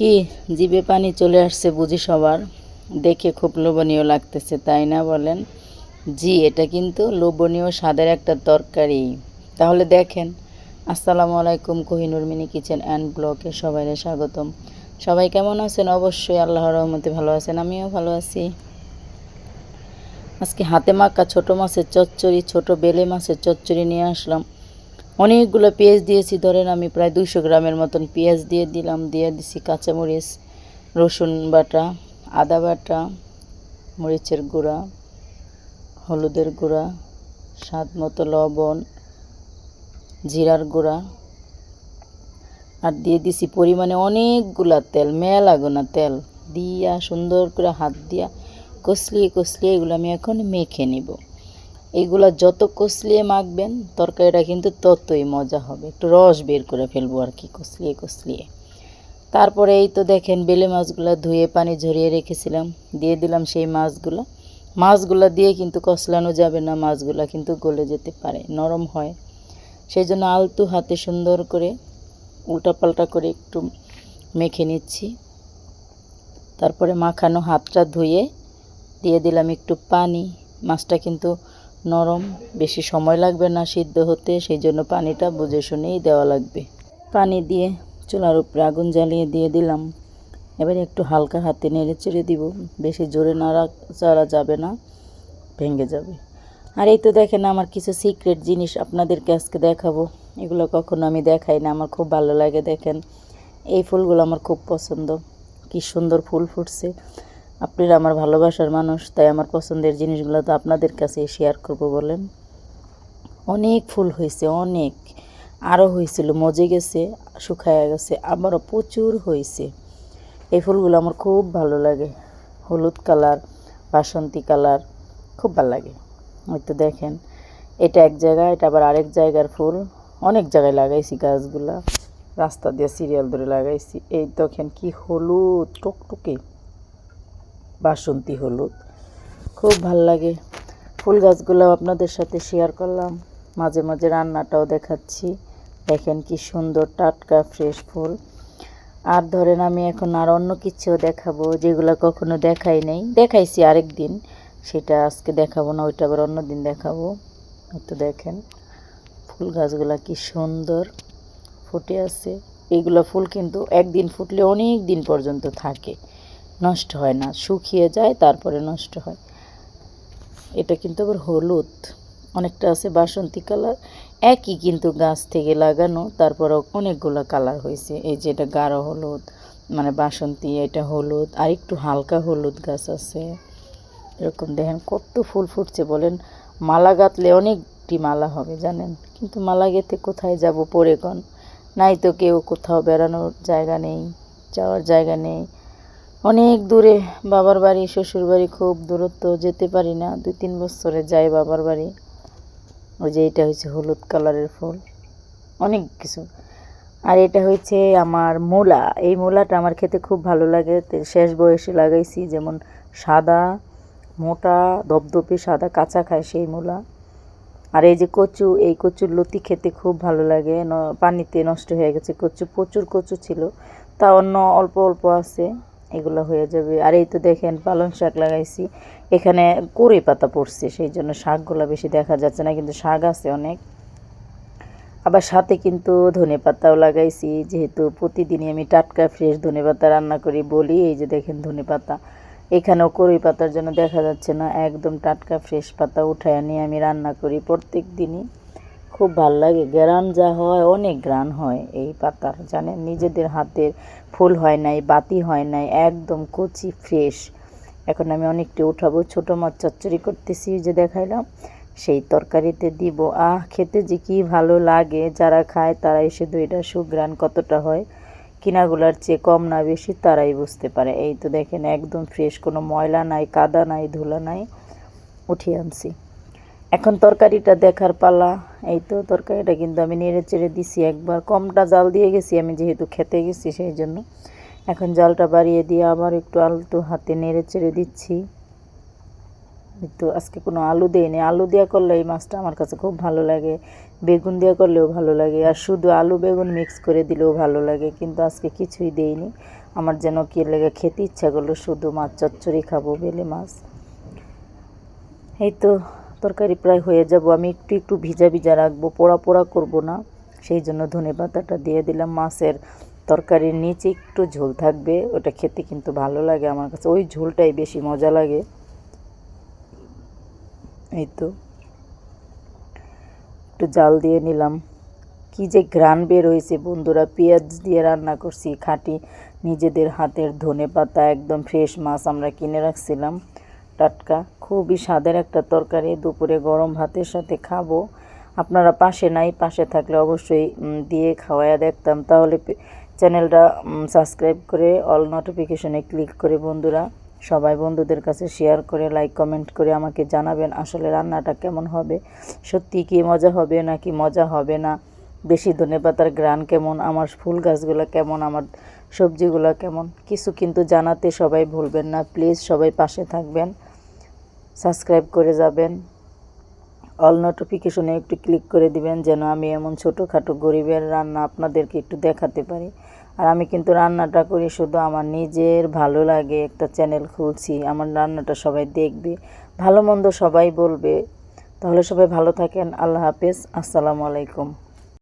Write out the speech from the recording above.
কি জিভে পানি চলে আসছে বুঝি সবার। দেখে খুব লোভনীয় লাগতেছে, তাই না বলেন? জি, এটা কিন্তু লোভনীয় স্বাদের একটা তরকারি। তাহলে দেখেন, আসসালামু আলাইকুম কোহিনুর মিনি কিচেন অ্যান্ড ব্লকে সবাইকে স্বাগতম। সবাই কেমন আছেন? অবশ্যই আল্লাহর রহমতে ভালো আছেন, আমিও ভালো আছি। আজকে হাতে মাখা ছোটো মাছের চচ্চড়ি, ছোট বেলে মাছের চচ্চড়ি নিয়ে আসলাম। অনেকগুলো পেঁয়াজ দিয়েছি, ধরেন আমি প্রায় দুশো গ্রামের মতন পেঁয়াজ দিয়ে দিলাম, দিয়ে দিছি কাঁচামরিচ, রসুন বাটা, আদা বাটা, মরিচের গুঁড়া, হলুদের গুঁড়া, স্বাদ মতো লবণ, জিরার গুঁড়া, আর দিয়ে দিছি পরিমাণে অনেকগুলা তেল, মেলা গোনা তেল, দিয়া সুন্দর করে হাত দিয়া কষলিয়ে কষলিয়ে এগুলো আমি এখন মেখে নিব। এইগুলা যত কষলিয়ে মাখবেন, তরকারিটা কিন্তু ততই মজা হবে। একটু রস বের করে ফেলব আর কি, কষলিয়ে কষলিয়ে। তারপরে এই তো দেখেন, বেলে মাছগুলো ধুয়ে পানি ঝরিয়ে রেখেছিলাম, দিয়ে দিলাম সেই মাছগুলো। মাছগুলো দিয়ে কিন্তু কষলানো যাবে না, মাছগুলো কিন্তু গলে যেতে পারে, নরম হয়। সেই জন্য আলতু হাতে সুন্দর করে উল্টাপাল্টা করে একটু মেখে নিচ্ছি। তারপরে মাখানো হাতটা ধুয়ে দিয়ে দিলাম একটু পানি। মাছটা কিন্তু নরম, বেশি সময় লাগবে না সিদ্ধ হতে সেই জন্য পানিটা বুঝে শুনেই দেওয়া লাগবে। পানি দিয়ে চুলার উপরে আগুন জ্বালিয়ে দিয়ে দিলাম। এবারে একটু হালকা হাতে নেড়ে চেড়ে দিব। বেশি জোরে নাড়া চাড়া যাবে না, ভেঙে যাবে। আর এই তো দেখেন আমার কিছু সিক্রেট জিনিস আপনাদেরকে আজকে দেখাবো। এগুলো কখনো আমি দেখাই না, আমার খুব ভালো লাগে দেখেন। এই ফুলগুলো আমার খুব পছন্দ। কি সুন্দর ফুল ফুটছে। আপনারা আমার ভালোবাসার মানুষ, তাই আমার পছন্দের জিনিসগুলো তো আপনাদের কাছে শেয়ার করব বলেন। অনেক ফুল হয়েছে, অনেক। আরও হয়েছিল, মজে গেছে, শুকায়া গেছে আবারও প্রচুর হয়েছে। এই ফুলগুলো আমার খুব ভালো লাগে। হলুদ কালার, বাসন্তী কালার, খুব ভালো লাগে। ওই তো দেখেন, এটা এক জায়গায়, এটা আবার আরেক জায়গার ফুল। অনেক জায়গায় লাগাইছি গাছগুলা। রাস্তা দিয়ে সিরিয়াল ধরে লাগাইছি। এই দেখেন কি হলুদ, টকটকে। বাসন্তী হলুদ। খুব ভালো লাগে। ফুল গাছগুলো আপনাদের সাথে শেয়ার করলাম। মাঝে মাঝে রান্নাটাও দেখাচ্ছি। দেখেন কি সুন্দর টাটকা ফ্রেশ ফুল। আর ধরেন আমি এখন আর অন্য কিছুও দেখাবো, যেগুলো কখনো দেখাই নেই। দেখাইছি আরেক দিন সেটা আজকে দেখাবো না, ওইটা আবার অন্য দিন দেখাবো তো দেখেন, ফুল গাছগুলো কি সুন্দর ফুটে আছে। এইগুলো ফুল কিন্তু একদিন ফুটলে অনেক দিন পর্যন্ত থাকে। নষ্ট হয় না, শুকিয়ে যায়, তারপরে নষ্ট হয়। এটা কিন্তু আবার হলুদ। অনেকটা আছে বাসন্তী কালার। একই কিন্তু গাছ থেকে লাগানো তারপরে অনেকগুলো কালার হয়েছে। এই যে এটা গাঢ় হলুদ মানে বাসন্তী, এটা হলুদ, আর একটু হালকা হলুদ গাছ আছে। এরকম দেখেন কত ফুল ফুটছে বলেন। মালা গাঁথলে অনেকটি মালা হবে, জানেন? কিন্তু মালা গেতে কোথায় যাব পরে কন? নাই তো কেউ কোথাও বেড়ানোর জায়গা নেই, যাওয়ার জায়গা নেই। অনেক দূরে বাবার বাড়ি, শ্বশুর বাড়ি খুব দূরত্ব, যেতে পারি না। দুই তিন বছরে যাই বাবার বাড়ি। ওই যে এটা হচ্ছে হলুদ কালারের ফুল। অনেক কিছু। আর এটা হচ্ছে আমার মূলা। এই মূলাটা আমার খেতে খুব ভালো লাগে। শেষ বয়সে লাগাইছি যেমন সাদা, মোটা ধপধপে সাদা, কাঁচা খায় সেই মূলা। আর এই যে কচু, এই কচুর লতি খেতে খুব ভালো লাগে। পানিতে নষ্ট হয়ে গেছে কচু। প্রচুর কচু ছিল। তা অন্য অল্প অল্প আছে। এগুলো হয়ে যাবে। আর এই তো দেখেন পালং শাক লাগাইছি। এখানে কড়ি পাতা পড়ছে, সেই জন্য শাকগুলো বেশি দেখা যাচ্ছে না, কিন্তু শাক আছে অনেক। আবার সাথে কিন্তু ধনে পাতাও লাগাইছি, যেহেতু প্রতিদিনই আমি টাটকা ফ্রেশ ধনে পাতা রান্না করি বলি, এই যে দেখেন ধনে পাতা। এখানেও কড়ি পাতার জন্য দেখা যাচ্ছে না, একদম টাটকা ফ্রেশ পাতা উঠায় নিয়ে আমি রান্না করি প্রত্যেক দিনই। খুব ভালো লাগে। গ্রান যা হয়, অনেক গ্রান হয় এই পাতার, জানেন? নিজেদের হাতের ফুল হয় নাই, বাতি হয় নাই, একদম কচি ফ্রেশ এখন আমি অনেকটি উঠাবো। ছোটো মাছ চচ্চড়ি করতেছি যে দেখাইলাম। সেই তরকারিতে দিব। আহ, খেতে যে কি ভালো লাগে। যারা খায় তারাই শুধু এটা সুগ্রান কতটা হয়। কিনাগুলার চেয়ে কম না বেশি, তারাই বুঝতে পারে। এই তো দেখেন, একদম ফ্রেশ কোনো ময়লা নাই, কাদা নাই, ধুলা নাই। উঠিয়ে আনছি। এখন তরকারিটা দেখার পালা। এই তো তরকারিটা কিন্তু আমি নেড়ে চেড়ে দিছি একবার। কমটা জাল দিয়ে গেছি, আমি যেহেতু খেতে গেছি সেই জন্য। এখন জালটা বাড়িয়ে দিয়ে আবার একটু আলতু হাতে নেড়ে চেড়ে দিচ্ছি। তো আজকে কোনো আলু দেয়নি আলু দেওয়া করলে এই মাছটা আমার কাছে খুব ভালো লাগে। বেগুন দেওয়া করলেও ভালো লাগে। আর শুধু আলু বেগুন মিক্স করে দিলেও ভালো লাগে। কিন্তু আজকে কিছুই দেইনি। আমার যেন কি লেগে, খেতে ইচ্ছা করল শুধু মাছ চচ্চড়ি খাব বেলে মাছ। এই তো তরকারি প্রায় হয়ে যাব। আমি একটু একটু ভিজা ভিজা রাখব, পোড়া পোড়া করব না। সেই জন্য ধনে পাতাটা দিয়ে দিলাম। মাছের তরকারির নিচে একটু ঝোল থাকবে। ওটা খেতে কিন্তু ভালো লাগে আমার কাছে। ওই ঝোলটাই বেশি মজা লাগে। এই তো। একটু জাল দিয়ে নিলাম। কি যে ঘ্রাণ বের হয়েছে বন্ধুরা। পেঁয়াজ দিয়ে রান্না করছি, খাঁটি। নিজেদের হাতের ধনে পাতা, একদম ফ্রেশ মাছ আমরা কিনে রাখছিলাম। টাটকা, খুবই স্বাদের একটা তরকারি। দুপুরে গরম ভাতের সাথে খাব। আপনারা পাশে নাই, পাশে থাকলে অবশ্যই দিয়ে খাওয়ায়া দেখতাম। তাহলে চ্যানেলটা সাবস্ক্রাইব করে অল নোটিফিকেশনে ক্লিক করে বন্ধুরা, সবাই বন্ধুদের কাছে শেয়ার করে লাইক কমেন্ট করে আমাকে জানাবেন আসলে রান্নাটা কেমন হবে। সত্যি কি মজা হবে নাকি মজা হবে না? বেশি ধনেপাতার গ্রান কেমন? আমার ফুল গাছগুলো কেমন? আমার সবজিগুলো কেমন? কিছু কিন্তু জানাতে সবাই ভুলবেন না। প্লিজ সবাই পাশে থাকবেন। সাবস্ক্রাইব করে যাবেন। অল নোটিফিকেশনে একটু ক্লিক করে দিবেন যেন আমি এমন ছোটোখাটো গরিবের রান্না আপনাদেরকে একটু দেখাতে পারি। আর আমি কিন্তু রান্নাটা করি, শুধু আমার নিজের ভালো লাগে একটা চ্যানেল খুলছি, আমার রান্নাটা সবাই দেখবে, ভালো মন্দ সবাই বলবে। তাহলে সবাই ভালো থাকেন, আল্লাহ হাফেজ, আসসালামু আলাইকুম।